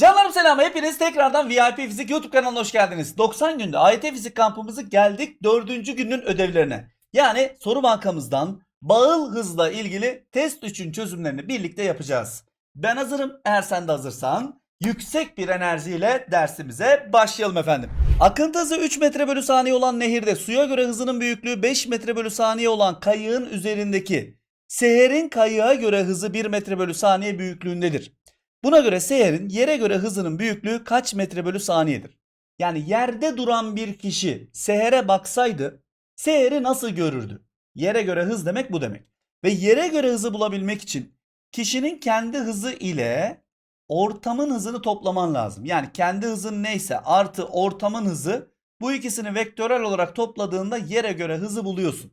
Canlarım selam hepiniz tekrardan VIP Fizik YouTube kanalına hoş geldiniz. 90 günde AYT Fizik kampımızı geldik 4. günün ödevlerine. Yani soru bankamızdan bağıl hızla ilgili test 3'ün çözümlerini birlikte yapacağız. Ben hazırım eğer sen de hazırsan yüksek bir enerjiyle dersimize başlayalım efendim. Akıntı hızı 3 metre bölü saniye olan nehirde suya göre hızının büyüklüğü 5 metre bölü saniye olan kayığın üzerindeki seherin kayığa göre hızı 1 metre bölü saniye büyüklüğündedir. Buna göre seherin yere göre hızının büyüklüğü kaç metre bölü saniyedir? Yani yerde duran bir kişi sehere baksaydı seheri nasıl görürdü? Yere göre hız demek bu demek. Ve yere göre hızı bulabilmek için kişinin kendi hızı ile ortamın hızını toplaman lazım. Yani kendi hızın neyse artı ortamın hızı bu ikisini vektörel olarak topladığında yere göre hızı buluyorsun.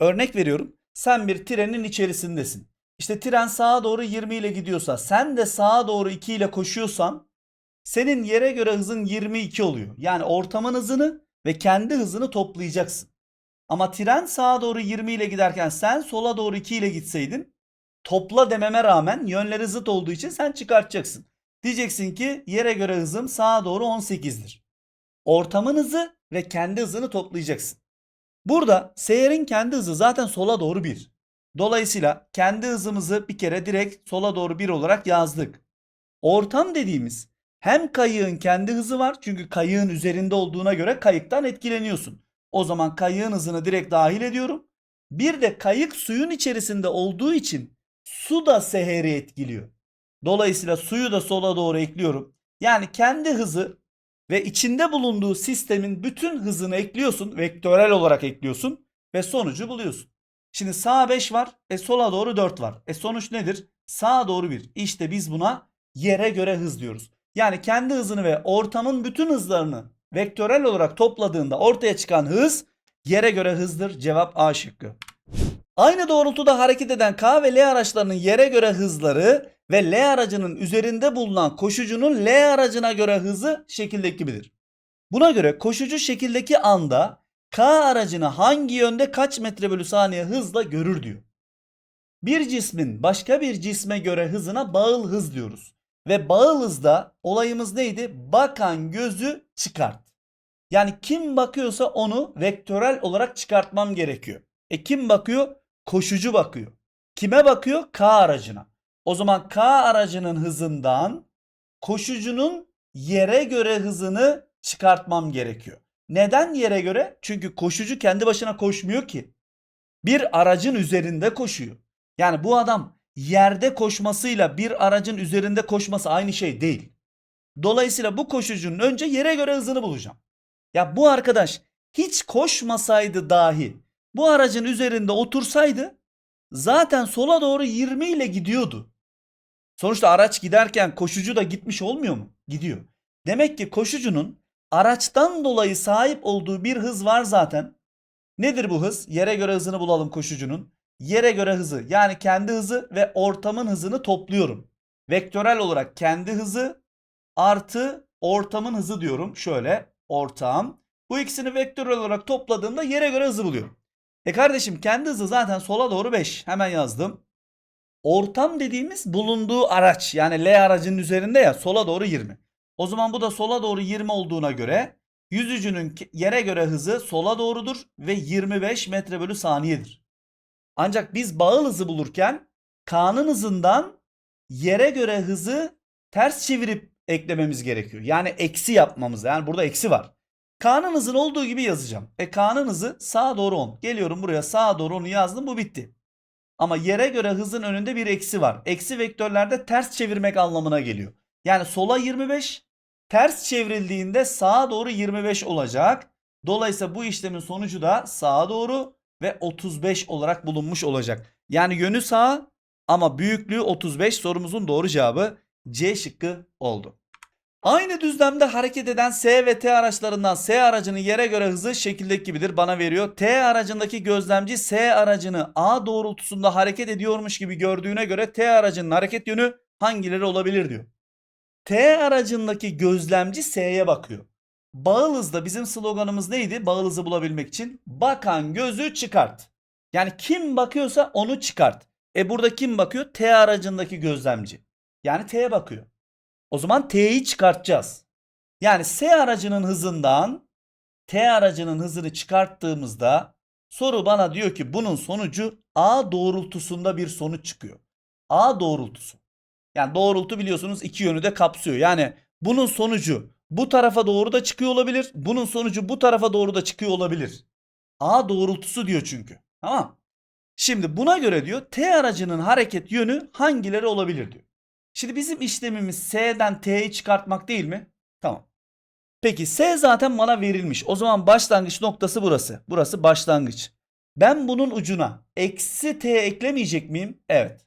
Örnek veriyorum. Sen bir trenin içerisindesin. İşte tren sağa doğru 20 ile gidiyorsa sen de sağa doğru 2 ile koşuyorsan senin yere göre hızın 22 oluyor. Yani ortamın hızını ve kendi hızını toplayacaksın. Ama tren sağa doğru 20 ile giderken sen sola doğru 2 ile gitseydin topla dememe rağmen yönleri zıt olduğu için sen çıkartacaksın. Diyeceksin ki yere göre hızım sağa doğru 18'dir. Ortamın hızı ve kendi hızını toplayacaksın. Burada seyerin kendi hızı zaten sola doğru 1. Dolayısıyla kendi hızımızı bir kere direkt sola doğru 1 olarak yazdık. Ortam dediğimiz hem kayığın kendi hızı var çünkü kayığın üzerinde olduğuna göre kayıktan etkileniyorsun. O zaman kayığın hızını direkt dahil ediyorum. Bir de kayık suyun içerisinde olduğu için su da seheri etkiliyor. Dolayısıyla suyu da sola doğru ekliyorum. Yani kendi hızı ve içinde bulunduğu sistemin bütün hızını ekliyorsun. Vektörel olarak ekliyorsun ve sonucu buluyorsun. Şimdi sağa 5 var, e sola doğru 4 var. E sonuç nedir? Sağa doğru 1. İşte biz buna yere göre hız diyoruz. Yani kendi hızını ve ortamın bütün hızlarını vektörel olarak topladığında ortaya çıkan hız yere göre hızdır. Cevap A şıkkı. Aynı doğrultuda hareket eden K ve L araçlarının yere göre hızları ve L aracının üzerinde bulunan koşucunun L aracına göre hızı şekildeki gibidir. Buna göre koşucu şekildeki anda K aracını hangi yönde kaç metre bölü saniye hızla görür diyor. Bir cismin başka bir cisme göre hızına bağıl hız diyoruz. Ve bağıl hızda olayımız neydi? Bakan gözü çıkart. Yani kim bakıyorsa onu vektörel olarak çıkartmam gerekiyor. E kim bakıyor? Koşucu bakıyor. Kime bakıyor? K aracına. O zaman K aracının hızından koşucunun yere göre hızını çıkartmam gerekiyor. Neden yere göre? Çünkü koşucu kendi başına koşmuyor ki. Bir aracın üzerinde koşuyor. Yani bu adam yerde koşmasıyla bir aracın üzerinde koşması aynı şey değil. Dolayısıyla bu koşucunun önce yere göre hızını bulacağım. Ya bu arkadaş hiç koşmasaydı dahi bu aracın üzerinde otursaydı zaten sola doğru 20 ile gidiyordu. Sonuçta araç giderken koşucu da gitmiş olmuyor mu? Gidiyor. Demek ki koşucunun araçtan dolayı sahip olduğu bir hız var zaten. Nedir bu hız? Yere göre hızını bulalım koşucunun. Yere göre hızı yani kendi hızı ve ortamın hızını topluyorum. Vektörel olarak kendi hızı artı ortamın hızı diyorum. Şöyle ortam. Bu ikisini vektörel olarak topladığımda yere göre hızı buluyorum. E kardeşim kendi hızı zaten sola doğru 5. Hemen yazdım. Ortam dediğimiz bulunduğu araç yani L aracının üzerinde ya sola doğru 20. O zaman bu da sola doğru 20 olduğuna göre yüzücünün yere göre hızı sola doğrudur ve 25 metre bölü saniyedir. Ancak biz bağıl hızı bulurken K'nın hızından yere göre hızı ters çevirip eklememiz gerekiyor. Yani eksi yapmamız. Yani burada eksi var. K'nın hızın olduğu gibi yazacağım. E K'nın hızı sağa doğru 10. Geliyorum buraya sağa doğru 10'u yazdım bu bitti. Ama yere göre hızın önünde bir eksi var. Eksi vektörlerde ters çevirmek anlamına geliyor. Yani sola 25, ters çevrildiğinde sağa doğru 25 olacak. Dolayısıyla bu işlemin sonucu da sağa doğru ve 35 olarak bulunmuş olacak. Yani yönü sağa ama büyüklüğü 35 sorumuzun doğru cevabı C şıkkı oldu. Aynı düzlemde hareket eden S ve T araçlarından S aracının yere göre hızı şekildeki gibidir bana veriyor. T aracındaki gözlemci S aracını A doğrultusunda hareket ediyormuş gibi gördüğüne göre T aracının hareket yönü hangileri olabilir diyor. T aracındaki gözlemci S'ye bakıyor. Bağıl hızda bizim sloganımız neydi? Bağıl hızı bulabilmek için bakan gözü çıkart. Yani kim bakıyorsa onu çıkart. E burada kim bakıyor? T aracındaki gözlemci. Yani T'ye bakıyor. O zaman T'yi çıkartacağız. Yani S aracının hızından T aracının hızını çıkarttığımızda soru bana diyor ki bunun sonucu A doğrultusunda bir sonuç çıkıyor. A doğrultusu. Yani doğrultu biliyorsunuz iki yönü de kapsıyor. Yani bunun sonucu bu tarafa doğru da çıkıyor olabilir. Bunun sonucu bu tarafa doğru da çıkıyor olabilir. A doğrultusu diyor çünkü. Tamam. Şimdi buna göre diyor T aracının hareket yönü hangileri olabilir diyor. Şimdi bizim işlemimiz S'den T'yi çıkartmak değil mi? Tamam. Peki S zaten bana verilmiş. O zaman başlangıç noktası burası. Burası başlangıç. Ben bunun ucuna eksi T eklemeyecek miyim? Evet.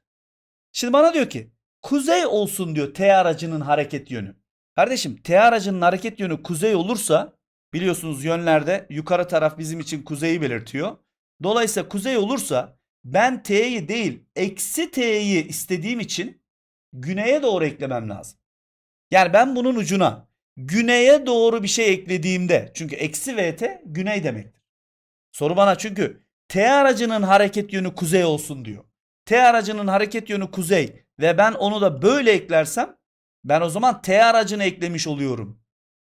Şimdi bana diyor ki kuzey olsun diyor T aracının hareket yönü. Kardeşim T aracının hareket yönü kuzey olursa biliyorsunuz yönlerde yukarı taraf bizim için kuzeyi belirtiyor. Dolayısıyla kuzey olursa ben T'yi değil eksi T'yi istediğim için güneye doğru eklemem lazım. Yani ben bunun ucuna güneye doğru bir şey eklediğimde çünkü eksi VT güney demektir. Soru bana çünkü T aracının hareket yönü kuzey olsun diyor. T aracının hareket yönü kuzey ve ben onu da böyle eklersem ben o zaman T aracını eklemiş oluyorum.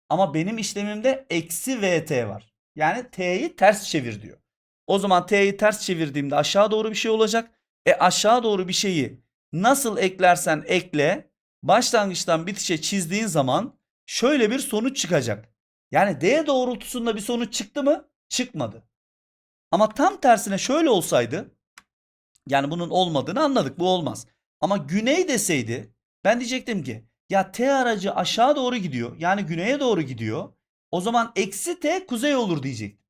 Ama benim işlemimde eksi VT var. Yani T'yi ters çevir diyor. O zaman T'yi ters çevirdiğimde aşağı doğru bir şey olacak. E aşağı doğru bir şeyi nasıl eklersen ekle başlangıçtan bitişe çizdiğin zaman şöyle bir sonuç çıkacak. Yani D doğrultusunda bir sonuç çıktı mı? Çıkmadı. Ama tam tersine şöyle olsaydı yani bunun olmadığını anladık bu olmaz. Ama güney deseydi ben diyecektim ki ya T aracı aşağı doğru gidiyor yani güneye doğru gidiyor. O zaman eksi T kuzey olur diyecektim.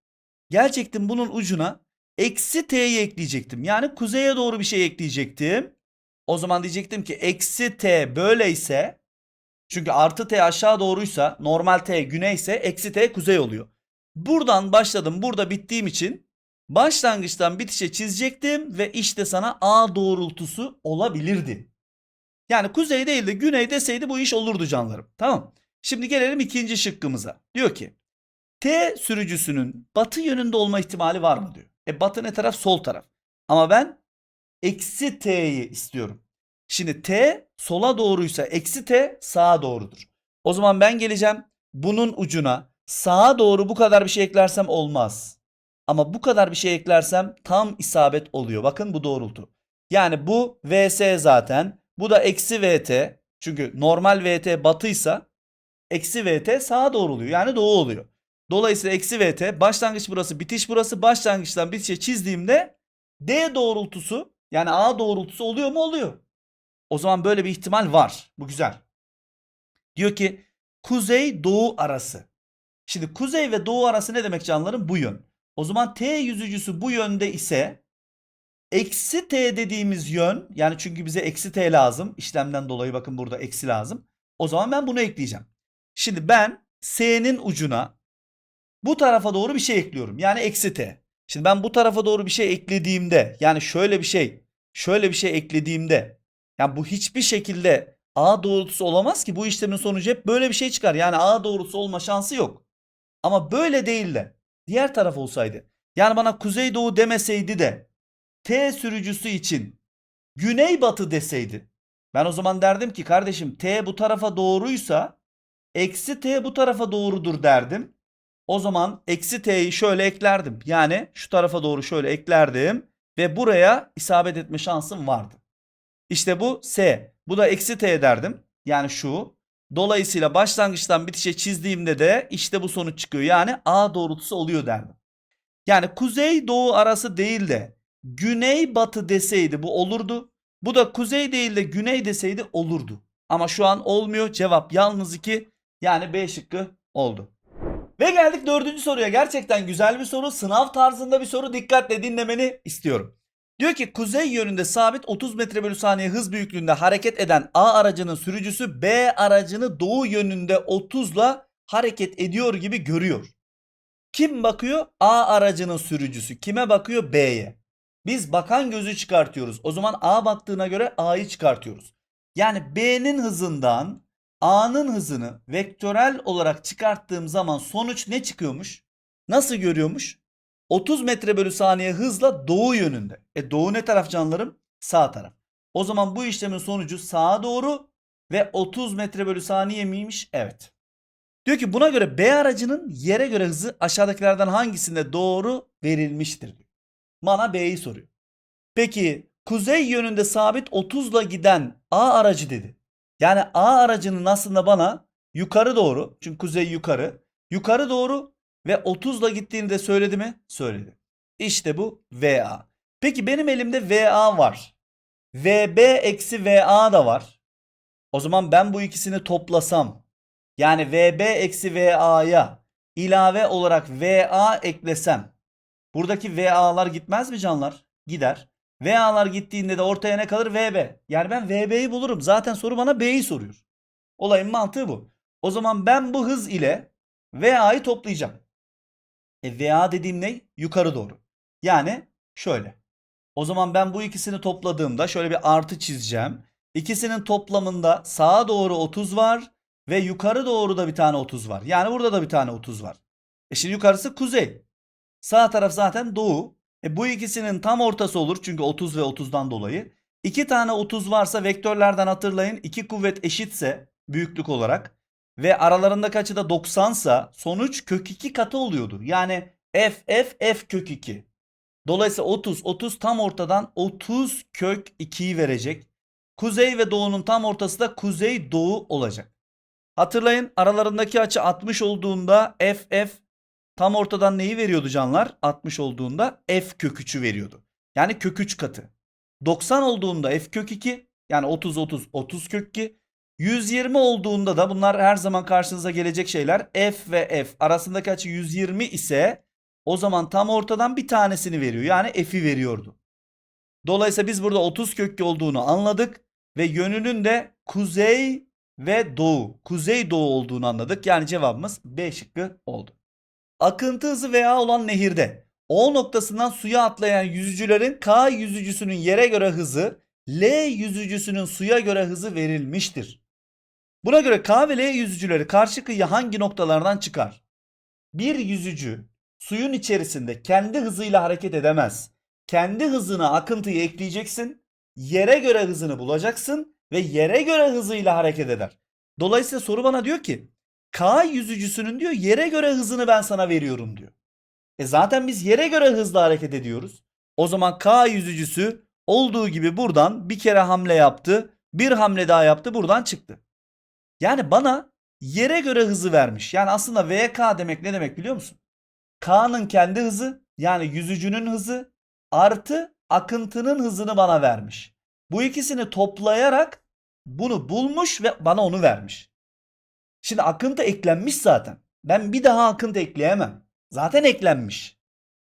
Gelecektim bunun ucuna eksi T'yi ekleyecektim. Yani kuzeye doğru bir şey ekleyecektim. O zaman diyecektim ki eksi T böyleyse çünkü artı T aşağı doğruysa normal T güneyse eksi T kuzey oluyor. Buradan başladım burada bittiğim için başlangıçtan bitişe çizecektim ve işte sana A doğrultusu olabilirdi. Yani kuzey değil de güney deseydi bu iş olurdu canlarım. Tamam. Şimdi gelelim ikinci şıkkımıza. Diyor ki T sürücüsünün batı yönünde olma ihtimali var mı diyor. E batı ne taraf? Sol taraf. Ama ben eksi T'yi istiyorum. Şimdi T sola doğruysa eksi T sağa doğrudur. O zaman ben geleceğim bunun ucuna sağa doğru bu kadar bir şey eklersem olmaz. Ama bu kadar bir şey eklersem tam isabet oluyor. Bakın bu doğrultu. Yani bu VS zaten. Bu da eksi VT. Çünkü normal VT batıysa eksi VT sağa doğru oluyor. Yani doğu oluyor. Dolayısıyla eksi VT başlangıç burası bitiş burası. Başlangıçtan bitişe çizdiğimde D doğrultusu yani A doğrultusu oluyor mu? Oluyor. O zaman böyle bir ihtimal var. Bu güzel. Diyor ki kuzey doğu arası. Şimdi kuzey ve doğu arası ne demek canlarım? Bu yön. O zaman T yüzücüsü bu yönde ise eksi T dediğimiz yön yani çünkü bize eksi T lazım. işlemden dolayı bakın burada eksi lazım. O zaman ben bunu ekleyeceğim. Şimdi ben S'nin ucuna bu tarafa doğru bir şey ekliyorum. Yani eksi T. Şimdi ben bu tarafa doğru bir şey eklediğimde yani şöyle bir şey şöyle bir şey eklediğimde yani bu hiçbir şekilde A doğrultusu olamaz ki bu işlemin sonucu hep böyle bir şey çıkar. Yani A doğrultusu olma şansı yok. Ama böyle değil de diğer taraf olsaydı yani bana kuzeydoğu demeseydi de T sürücüsü için güneybatı deseydi ben o zaman derdim ki kardeşim T bu tarafa doğruysa eksi T bu tarafa doğrudur derdim. O zaman eksi T'yi şöyle eklerdim. Yani şu tarafa doğru şöyle eklerdim ve buraya isabet etme şansım vardı. İşte bu S. Bu da eksi T derdim. Yani şu. Dolayısıyla başlangıçtan bitişe çizdiğimde de işte bu sonuç çıkıyor. Yani A doğrultusu oluyor derdim. Yani kuzey doğu arası değil de güney batı deseydi bu olurdu. Bu da kuzey değil de güney deseydi olurdu. Ama şu an olmuyor. Cevap yalnız 2 yani B şıkkı oldu. Ve geldik dördüncü soruya. Gerçekten güzel bir soru. Sınav tarzında bir soru. Dikkatle dinlemeni istiyorum. Diyor ki kuzey yönünde sabit 30 metre bölü saniye hız büyüklüğünde hareket eden A aracının sürücüsü B aracını doğu yönünde 30 ile hareket ediyor gibi görüyor. Kim bakıyor? A aracının sürücüsü. Kime bakıyor? B'ye. Biz bakan gözü çıkartıyoruz. O zaman A baktığına göre A'yı çıkartıyoruz. Yani B'nin hızından A'nın hızını vektörel olarak çıkarttığım zaman sonuç ne çıkıyormuş? Nasıl görüyormuş? 30 metre bölü saniye hızla doğu yönünde. E doğu ne taraf canlarım? Sağ taraf. O zaman bu işlemin sonucu sağa doğru ve 30 metre bölü saniye miymiş? Evet. Diyor ki buna göre B aracının yere göre hızı aşağıdakilerden hangisinde doğru verilmiştir. Bana B'yi soruyor. Peki kuzey yönünde sabit 30'la giden A aracı dedi. Yani A aracının aslında bana yukarı doğru çünkü kuzey yukarı yukarı doğru ve 30'la gittiğini de söyledi mi? Söyledi. İşte bu VA. Peki benim elimde VA var. VB eksi VA da var. O zaman ben bu ikisini toplasam yani VB eksi VA'ya ilave olarak VA eklesem buradaki VA'lar gitmez mi canlar? Gider. VA'lar gittiğinde de ortaya ne kalır? VB. Yani ben VB'yi bulurum. Zaten soru bana B'yi soruyor. Olayın mantığı bu. O zaman ben bu hız ile VA'yı toplayacağım. E VA dediğim ne? Yukarı doğru. Yani şöyle. O zaman ben bu ikisini topladığımda şöyle bir artı çizeceğim. İkisinin toplamında sağa doğru 30 var ve yukarı doğru da bir tane 30 var. Yani burada da bir tane 30 var. E şimdi yukarısı kuzey. Sağ taraf zaten doğu. E bu ikisinin tam ortası olur çünkü 30 ve 30'dan dolayı. İki tane 30 varsa vektörlerden hatırlayın. iki kuvvet eşitse büyüklük olarak ve aralarındaki açı da 90 sa sonuç kök 2 katı oluyordu. Yani f f f kök 2. Dolayısıyla 30 30 tam ortadan 30 kök 2'yi verecek. Kuzey ve doğunun tam ortası da kuzey doğu olacak. Hatırlayın aralarındaki açı 60 olduğunda f f tam ortadan neyi veriyordu canlar? 60 olduğunda f kök 3'ü veriyordu. Yani kök 3 katı. 90 olduğunda f kök 2 yani 30 30 30 kök 2. 120 olduğunda da bunlar her zaman karşınıza gelecek şeyler. F ve F arasındaki açı 120 ise o zaman tam ortadan bir tanesini veriyor. Yani F'i veriyordu. Dolayısıyla biz burada 30 kökü olduğunu anladık ve yönünün de kuzey ve doğu, kuzey doğu olduğunu anladık. Yani cevabımız B şıkkı oldu. Akıntı hızı veya olan nehirde O noktasından suya atlayan yüzücülerin K yüzücüsünün yere göre hızı L yüzücüsünün suya göre hızı verilmiştir. Buna göre K ve L yüzücüleri karşı kıyıya hangi noktalardan çıkar? Bir yüzücü suyun içerisinde kendi hızıyla hareket edemez. Kendi hızına akıntıyı ekleyeceksin. Yere göre hızını bulacaksın ve yere göre hızıyla hareket eder. Dolayısıyla soru bana diyor ki K yüzücüsünün diyor yere göre hızını ben sana veriyorum diyor. E zaten biz yere göre hızla hareket ediyoruz. O zaman K yüzücüsü olduğu gibi buradan bir kere hamle yaptı. Bir hamle daha yaptı buradan çıktı. Yani bana yere göre hızı vermiş. Yani aslında VK demek ne demek biliyor musun? K'nın kendi hızı yani yüzücünün hızı artı akıntının hızını bana vermiş. Bu ikisini toplayarak bunu bulmuş ve bana onu vermiş. Şimdi akıntı eklenmiş zaten. Ben bir daha akıntı ekleyemem. Zaten eklenmiş.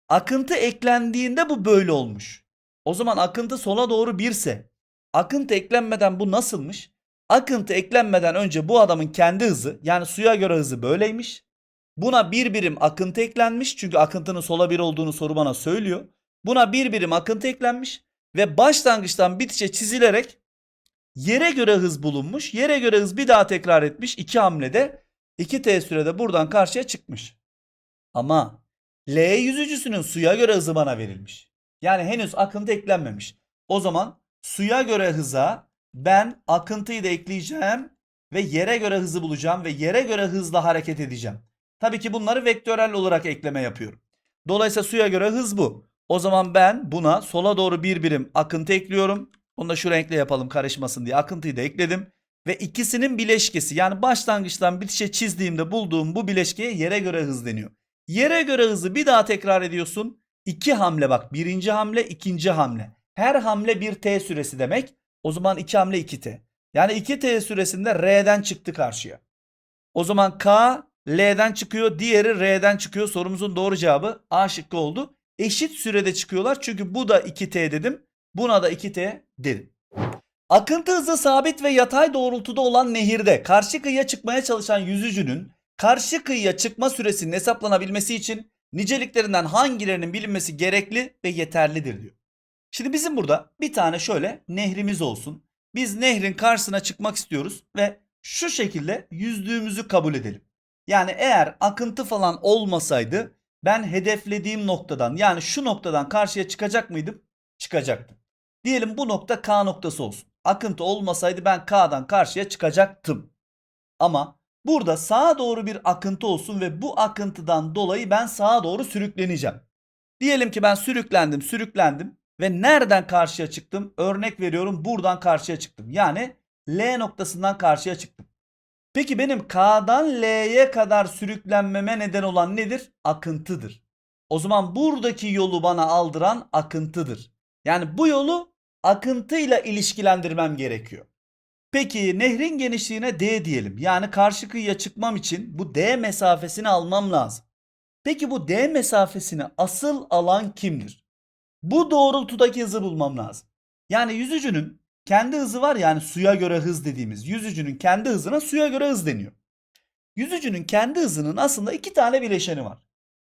Akıntı eklendiğinde bu böyle olmuş. O zaman akıntı sola doğru birse akıntı eklenmeden bu nasılmış? Akıntı eklenmeden önce bu adamın kendi hızı yani suya göre hızı böyleymiş. Buna bir birim akıntı eklenmiş çünkü akıntının sola bir olduğunu soru bana söylüyor. Buna bir birim akıntı eklenmiş ve başlangıçtan bitişe çizilerek yere göre hız bulunmuş. Yere göre hız bir daha tekrar etmiş iki hamlede 2t sürede buradan karşıya çıkmış. Ama L yüzücüsünün suya göre hızı bana verilmiş. Yani henüz akıntı eklenmemiş. O zaman suya göre hıza ben akıntıyı da ekleyeceğim ve yere göre hızı bulacağım ve yere göre hızla hareket edeceğim. Tabii ki bunları vektörel olarak ekleme yapıyorum. Dolayısıyla suya göre hız bu. O zaman ben buna sola doğru bir birim akıntı ekliyorum. Onu da şu renkle yapalım karışmasın diye akıntıyı da ekledim. Ve ikisinin bileşkesi yani başlangıçtan bitişe çizdiğimde bulduğum bu bileşkeye yere göre hız deniyor. Yere göre hızı bir daha tekrar ediyorsun. İki hamle bak birinci hamle ikinci hamle. Her hamle bir t süresi demek. O zaman iki hamle 2t. Yani 2t süresinde R'den çıktı karşıya. O zaman K L'den çıkıyor, diğeri R'den çıkıyor. Sorumuzun doğru cevabı A şıkkı oldu. Eşit sürede çıkıyorlar çünkü bu da 2t dedim. Buna da 2t dedim. Akıntı hızı sabit ve yatay doğrultuda olan nehirde karşı kıyıya çıkmaya çalışan yüzücünün karşı kıyıya çıkma süresinin hesaplanabilmesi için niceliklerinden hangilerinin bilinmesi gerekli ve yeterlidir diyor. Şimdi bizim burada bir tane şöyle nehrimiz olsun. Biz nehrin karşısına çıkmak istiyoruz ve şu şekilde yüzdüğümüzü kabul edelim. Yani eğer akıntı falan olmasaydı ben hedeflediğim noktadan yani şu noktadan karşıya çıkacak mıydım? Çıkacaktım. Diyelim bu nokta K noktası olsun. Akıntı olmasaydı ben K'dan karşıya çıkacaktım. Ama burada sağa doğru bir akıntı olsun ve bu akıntıdan dolayı ben sağa doğru sürükleneceğim. Diyelim ki ben sürüklendim, sürüklendim ve nereden karşıya çıktım? Örnek veriyorum buradan karşıya çıktım. Yani L noktasından karşıya çıktım. Peki benim K'dan L'ye kadar sürüklenmeme neden olan nedir? Akıntıdır. O zaman buradaki yolu bana aldıran akıntıdır. Yani bu yolu akıntıyla ilişkilendirmem gerekiyor. Peki nehrin genişliğine D diyelim. Yani karşı kıyıya çıkmam için bu D mesafesini almam lazım. Peki bu D mesafesini asıl alan kimdir? Bu doğrultudaki hızı bulmam lazım. Yani yüzücünün kendi hızı var yani suya göre hız dediğimiz yüzücünün kendi hızına suya göre hız deniyor. Yüzücünün kendi hızının aslında iki tane bileşeni var.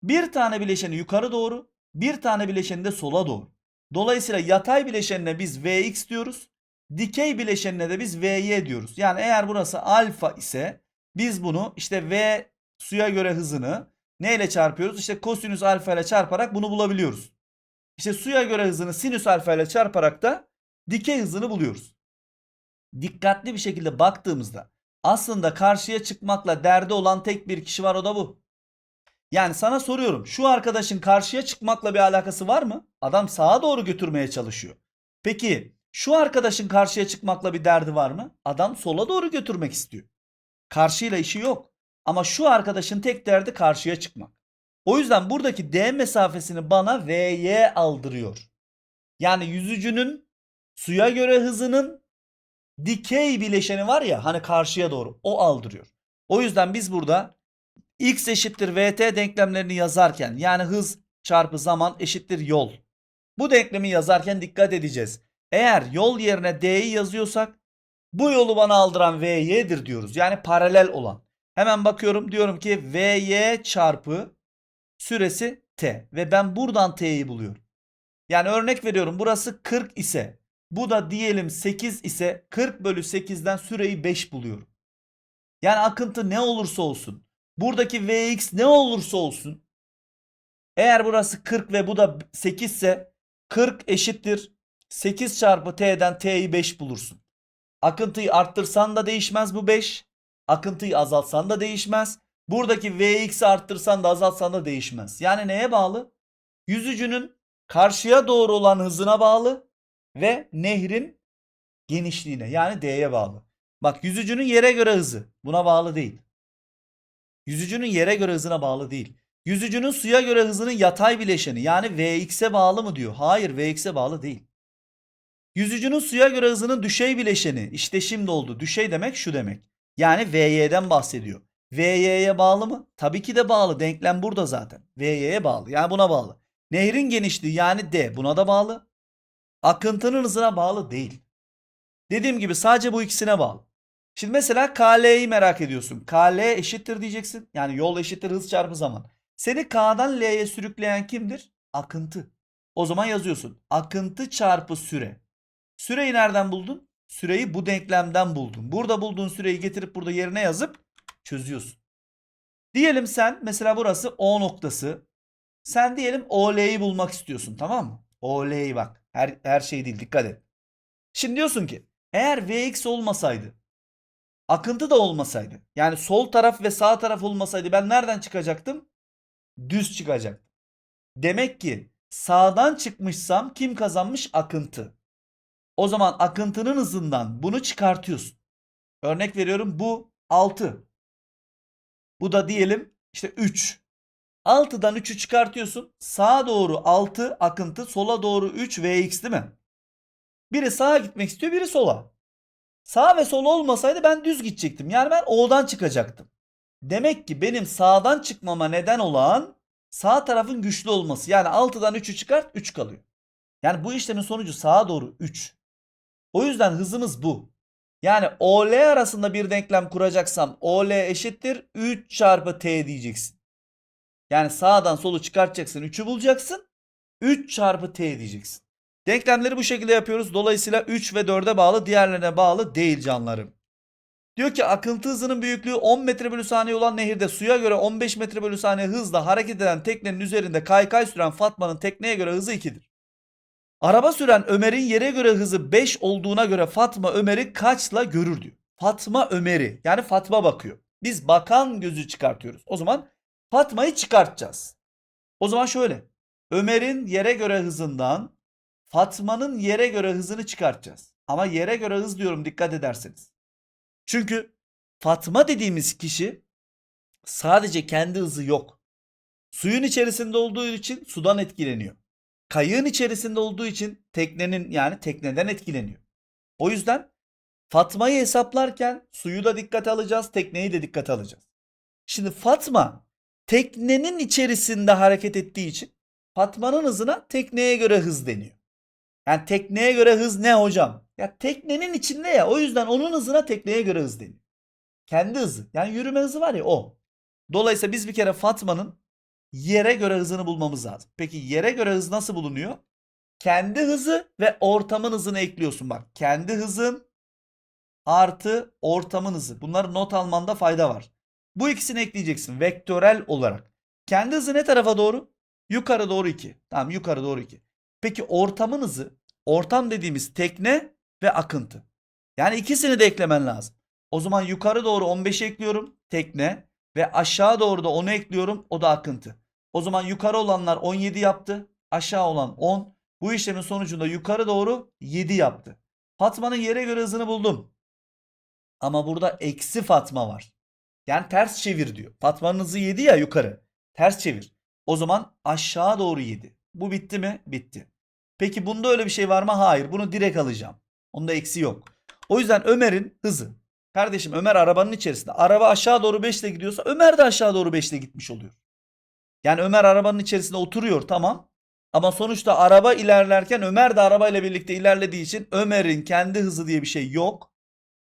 Bir tane bileşeni yukarı doğru, bir tane bileşeni de sola doğru. Dolayısıyla yatay bileşenine biz Vx diyoruz. Dikey bileşenine de biz Vy diyoruz. Yani eğer burası alfa ise biz bunu işte V suya göre hızını neyle çarpıyoruz? İşte kosinüs alfa ile çarparak bunu bulabiliyoruz. İşte suya göre hızını sinüs alfa ile çarparak da dikey hızını buluyoruz. Dikkatli bir şekilde baktığımızda aslında karşıya çıkmakla derdi olan tek bir kişi var o da bu. Yani sana soruyorum şu arkadaşın karşıya çıkmakla bir alakası var mı? Adam sağa doğru götürmeye çalışıyor. Peki şu arkadaşın karşıya çıkmakla bir derdi var mı? Adam sola doğru götürmek istiyor. Karşıyla işi yok. Ama şu arkadaşın tek derdi karşıya çıkmak. O yüzden buradaki D mesafesini bana Vy aldırıyor. Yani yüzücünün suya göre hızının dikey bileşeni var ya hani karşıya doğru o aldırıyor. O yüzden biz burada x eşittir vt denklemlerini yazarken yani hız çarpı zaman eşittir yol. Bu denklemi yazarken dikkat edeceğiz. Eğer yol yerine d'yi yazıyorsak bu yolu bana aldıran vy'dir diyoruz. Yani paralel olan. Hemen bakıyorum diyorum ki vy çarpı süresi t ve ben buradan t'yi buluyorum. Yani örnek veriyorum burası 40 ise bu da diyelim 8 ise 40 bölü 8'den süreyi 5 buluyorum. Yani akıntı ne olursa olsun. Buradaki Vx ne olursa olsun. Eğer burası 40 ve bu da 8 ise 40 eşittir. 8 çarpı t'den t'yi 5 bulursun. Akıntıyı arttırsan da değişmez bu 5. Akıntıyı azaltsan da değişmez. Buradaki Vx'i arttırsan da azaltsan da değişmez. Yani neye bağlı? Yüzücünün karşıya doğru olan hızına bağlı ve nehrin genişliğine yani D'ye bağlı. Bak yüzücünün yere göre hızı buna bağlı değil. Yüzücünün yere göre hızına bağlı değil. Yüzücünün suya göre hızının yatay bileşeni yani Vx'e bağlı mı diyor. Hayır Vx'e bağlı değil. Yüzücünün suya göre hızının düşey bileşeni işte şimdi oldu. Düşey demek şu demek. Yani Vy'den bahsediyor. Vy'ye bağlı mı? Tabii ki de bağlı. Denklem burada zaten. Vy'ye bağlı. Yani buna bağlı. Nehrin genişliği yani D buna da bağlı. Akıntının hızına bağlı değil. Dediğim gibi sadece bu ikisine bağlı. Şimdi mesela KL'yi merak ediyorsun. KL eşittir diyeceksin. Yani yol eşittir hız çarpı zaman. Seni K'dan L'ye sürükleyen kimdir? Akıntı. O zaman yazıyorsun. Akıntı çarpı süre. Süreyi nereden buldun? Süreyi bu denklemden buldun. Burada bulduğun süreyi getirip burada yerine yazıp çözüyorsun. Diyelim sen mesela burası O noktası. Sen diyelim OL'yi bulmak istiyorsun tamam mı? OL'yi bak. Her, her şey değil dikkat et. Şimdi diyorsun ki eğer Vx olmasaydı akıntı da olmasaydı yani sol taraf ve sağ taraf olmasaydı ben nereden çıkacaktım? Düz çıkacaktım. Demek ki sağdan çıkmışsam kim kazanmış? Akıntı. O zaman akıntının hızından bunu çıkartıyorsun. Örnek veriyorum bu 6. Bu da diyelim işte 3. 6'dan 3'ü çıkartıyorsun. Sağa doğru 6 akıntı, sola doğru 3 Vx değil mi? Biri sağa gitmek istiyor, biri sola. Sağ ve sol olmasaydı ben düz gidecektim. Yani ben O'dan çıkacaktım. Demek ki benim sağdan çıkmama neden olan sağ tarafın güçlü olması. Yani 6'dan 3'ü çıkart 3 kalıyor. Yani bu işlemin sonucu sağa doğru 3. O yüzden hızımız bu. Yani OL arasında bir denklem kuracaksam OL eşittir 3 çarpı T diyeceksin. Yani sağdan solu çıkartacaksın 3'ü bulacaksın. 3 çarpı T diyeceksin. Denklemleri bu şekilde yapıyoruz. Dolayısıyla 3 ve 4'e bağlı diğerlerine bağlı değil canlarım. Diyor ki akıntı hızının büyüklüğü 10 metre bölü saniye olan nehirde suya göre 15 metre bölü saniye hızla hareket eden teknenin üzerinde kaykay süren Fatma'nın tekneye göre hızı 2'dir. Araba süren Ömer'in yere göre hızı 5 olduğuna göre Fatma Ömer'i kaçla görür diyor. Fatma Ömer'i yani Fatma bakıyor. Biz bakan gözü çıkartıyoruz. O zaman Fatma'yı çıkartacağız. O zaman şöyle. Ömer'in yere göre hızından Fatma'nın yere göre hızını çıkartacağız. Ama yere göre hız diyorum dikkat ederseniz. Çünkü Fatma dediğimiz kişi sadece kendi hızı yok. Suyun içerisinde olduğu için sudan etkileniyor. Kayığın içerisinde olduğu için teknenin yani tekneden etkileniyor. O yüzden Fatma'yı hesaplarken suyu da dikkate alacağız, tekneyi de dikkate alacağız. Şimdi Fatma teknenin içerisinde hareket ettiği için Fatma'nın hızına tekneye göre hız deniyor. Yani tekneye göre hız ne hocam? Ya teknenin içinde ya o yüzden onun hızına tekneye göre hız deniyor. Kendi hızı yani yürüme hızı var ya o. Dolayısıyla biz bir kere Fatma'nın yere göre hızını bulmamız lazım. Peki yere göre hız nasıl bulunuyor? Kendi hızı ve ortamın hızını ekliyorsun bak. Kendi hızın artı ortamın hızı. Bunları not almanda fayda var. Bu ikisini ekleyeceksin vektörel olarak. Kendi hızı ne tarafa doğru? Yukarı doğru 2. Tamam yukarı doğru 2. Peki ortamın hızı? Ortam dediğimiz tekne ve akıntı. Yani ikisini de eklemen lazım. O zaman yukarı doğru 15 ekliyorum tekne ve aşağı doğru da 10'u ekliyorum o da akıntı. O zaman yukarı olanlar 17 yaptı. Aşağı olan 10. Bu işlemin sonucunda yukarı doğru 7 yaptı. Fatma'nın yere göre hızını buldum. Ama burada eksi Fatma var. Yani ters çevir diyor. Fatma'nın hızı 7 ya yukarı. Ters çevir. O zaman aşağı doğru 7. Bu bitti mi? Bitti. Peki bunda öyle bir şey var mı? Hayır. Bunu direkt alacağım. Onda eksi yok. O yüzden Ömer'in hızı. Kardeşim Ömer arabanın içerisinde. Araba aşağı doğru 5 ile gidiyorsa Ömer de aşağı doğru 5 ile gitmiş oluyor. Yani Ömer arabanın içerisinde oturuyor tamam. Ama sonuçta araba ilerlerken Ömer de arabayla birlikte ilerlediği için Ömer'in kendi hızı diye bir şey yok.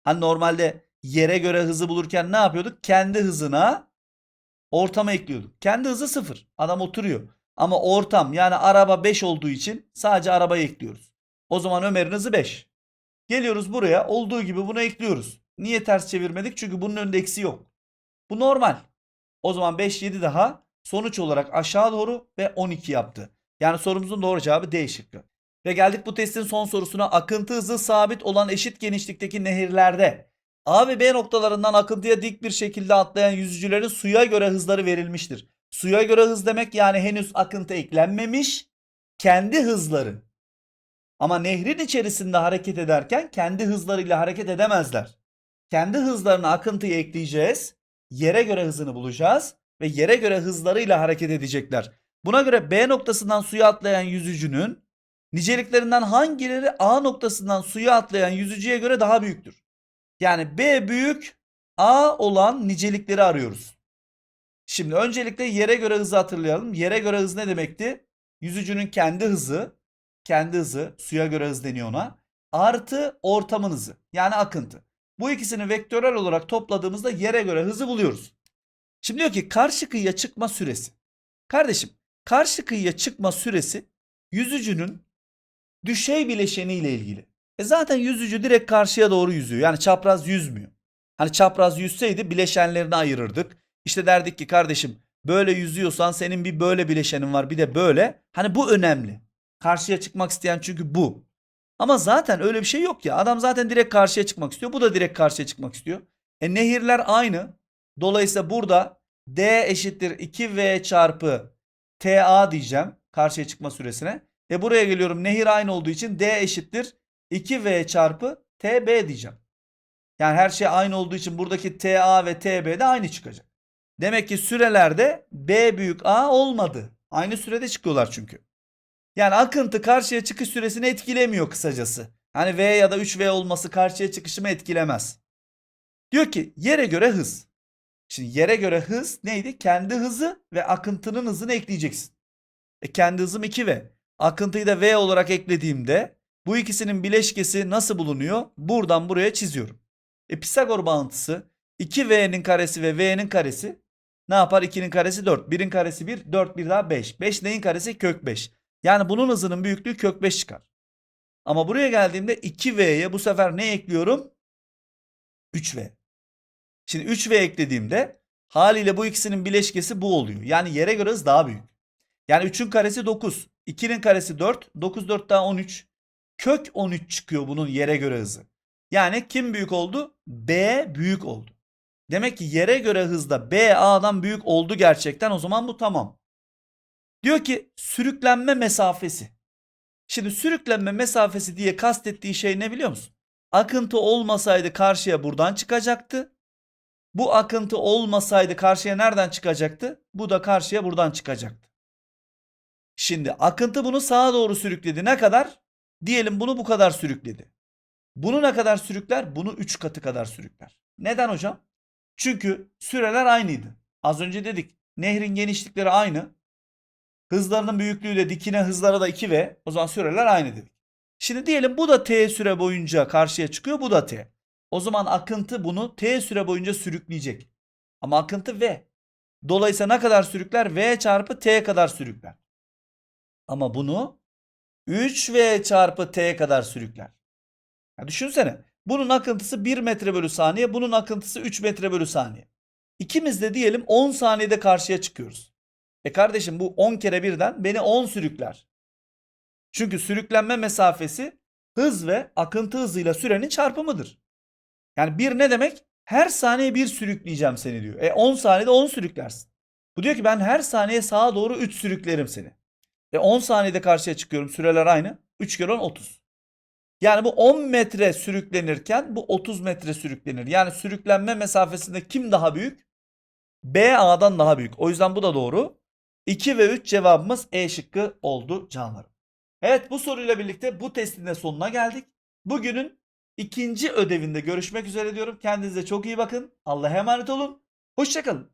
Hani normalde yere göre hızı bulurken ne yapıyorduk? Kendi hızına ortama ekliyorduk. Kendi hızı sıfır. Adam oturuyor. Ama ortam yani araba 5 olduğu için sadece arabayı ekliyoruz. O zaman Ömer'in hızı 5. Geliyoruz buraya olduğu gibi bunu ekliyoruz. Niye ters çevirmedik? Çünkü bunun önünde eksi yok. Bu normal. O zaman 5 7 daha sonuç olarak aşağı doğru ve 12 yaptı. Yani sorumuzun doğru cevabı D şıkkı. Ve geldik bu testin son sorusuna. Akıntı hızı sabit olan eşit genişlikteki nehirlerde A ve B noktalarından akıntıya dik bir şekilde atlayan yüzücülerin suya göre hızları verilmiştir. Suya göre hız demek yani henüz akıntı eklenmemiş kendi hızları. Ama nehrin içerisinde hareket ederken kendi hızlarıyla hareket edemezler. Kendi hızlarına akıntıyı ekleyeceğiz. Yere göre hızını bulacağız ve yere göre hızlarıyla hareket edecekler. Buna göre B noktasından suya atlayan yüzücünün niceliklerinden hangileri A noktasından suya atlayan yüzücüye göre daha büyüktür? Yani B büyük A olan nicelikleri arıyoruz. Şimdi öncelikle yere göre hızı hatırlayalım. Yere göre hız ne demekti? Yüzücünün kendi hızı, kendi hızı, suya göre hız deniyor ona. Artı ortamın hızı yani akıntı. Bu ikisini vektörel olarak topladığımızda yere göre hızı buluyoruz. Şimdi diyor ki karşı kıyıya çıkma süresi. Kardeşim karşı kıyıya çıkma süresi yüzücünün düşey bileşeni ile ilgili. E zaten yüzücü direkt karşıya doğru yüzüyor. Yani çapraz yüzmüyor. Hani çapraz yüzseydi bileşenlerini ayırırdık. İşte derdik ki kardeşim böyle yüzüyorsan senin bir böyle bileşenin var bir de böyle. Hani bu önemli. Karşıya çıkmak isteyen çünkü bu. Ama zaten öyle bir şey yok ya. Adam zaten direkt karşıya çıkmak istiyor. Bu da direkt karşıya çıkmak istiyor. E nehirler aynı. Dolayısıyla burada D eşittir 2V çarpı TA diyeceğim karşıya çıkma süresine. E buraya geliyorum nehir aynı olduğu için D eşittir 2V çarpı TB diyeceğim. Yani her şey aynı olduğu için buradaki TA ve TB de aynı çıkacak. Demek ki sürelerde B büyük A olmadı. Aynı sürede çıkıyorlar çünkü. Yani akıntı karşıya çıkış süresini etkilemiyor kısacası. Hani V ya da 3V olması karşıya çıkışımı etkilemez. Diyor ki yere göre hız. Şimdi yere göre hız neydi? Kendi hızı ve akıntının hızını ekleyeceksin. E kendi hızım 2V. Akıntıyı da V olarak eklediğimde bu ikisinin bileşkesi nasıl bulunuyor? Buradan buraya çiziyorum. E Pisagor bağıntısı 2V'nin karesi ve V'nin karesi ne yapar? 2'nin karesi 4. 1'in karesi 1. 4 bir daha 5. 5 neyin karesi? Kök 5. Yani bunun hızının büyüklüğü kök 5 çıkar. Ama buraya geldiğimde 2V'ye bu sefer ne ekliyorum? 3V. Şimdi 3V eklediğimde haliyle bu ikisinin bileşkesi bu oluyor. Yani yere göre hız daha büyük. Yani 3'ün karesi 9. 2'nin karesi 4. 9 4 daha 13. Kök 13 çıkıyor bunun yere göre hızı. Yani kim büyük oldu? B büyük oldu. Demek ki yere göre hızda B A'dan büyük oldu gerçekten. O zaman bu tamam. Diyor ki sürüklenme mesafesi. Şimdi sürüklenme mesafesi diye kastettiği şey ne biliyor musun? Akıntı olmasaydı karşıya buradan çıkacaktı. Bu akıntı olmasaydı karşıya nereden çıkacaktı? Bu da karşıya buradan çıkacaktı. Şimdi akıntı bunu sağa doğru sürükledi. Ne kadar? Diyelim bunu bu kadar sürükledi. Bunu ne kadar sürükler? Bunu 3 katı kadar sürükler. Neden hocam? Çünkü süreler aynıydı. Az önce dedik. Nehrin genişlikleri aynı. Hızlarının büyüklüğüyle dikine hızları da 2V. O zaman süreler aynı dedik. Şimdi diyelim bu da T süre boyunca karşıya çıkıyor. Bu da T. O zaman akıntı bunu T süre boyunca sürükleyecek. Ama akıntı V. Dolayısıyla ne kadar sürükler? V çarpı T kadar sürükler. Ama bunu 3V çarpı T kadar sürükler. Ya düşünsene. Bunun akıntısı 1 metre bölü saniye. Bunun akıntısı 3 metre bölü saniye. İkimiz de diyelim 10 saniyede karşıya çıkıyoruz. E kardeşim bu 10 kere birden beni 10 sürükler. Çünkü sürüklenme mesafesi hız ve akıntı hızıyla sürenin çarpımıdır. Yani bir ne demek? Her saniye bir sürükleyeceğim seni diyor. E 10 saniyede 10 sürüklersin. Bu diyor ki ben her saniye sağa doğru 3 sürüklerim seni. E 10 saniyede karşıya çıkıyorum. Süreler aynı. 3 kere 10 30. Yani bu 10 metre sürüklenirken bu 30 metre sürüklenir. Yani sürüklenme mesafesinde kim daha büyük? B A'dan daha büyük. O yüzden bu da doğru. 2 ve 3 cevabımız E şıkkı oldu canlarım. Evet bu soruyla birlikte bu testin de sonuna geldik. Bugünün ikinci ödevinde görüşmek üzere diyorum. Kendinize çok iyi bakın. Allah'a emanet olun. Hoşçakalın.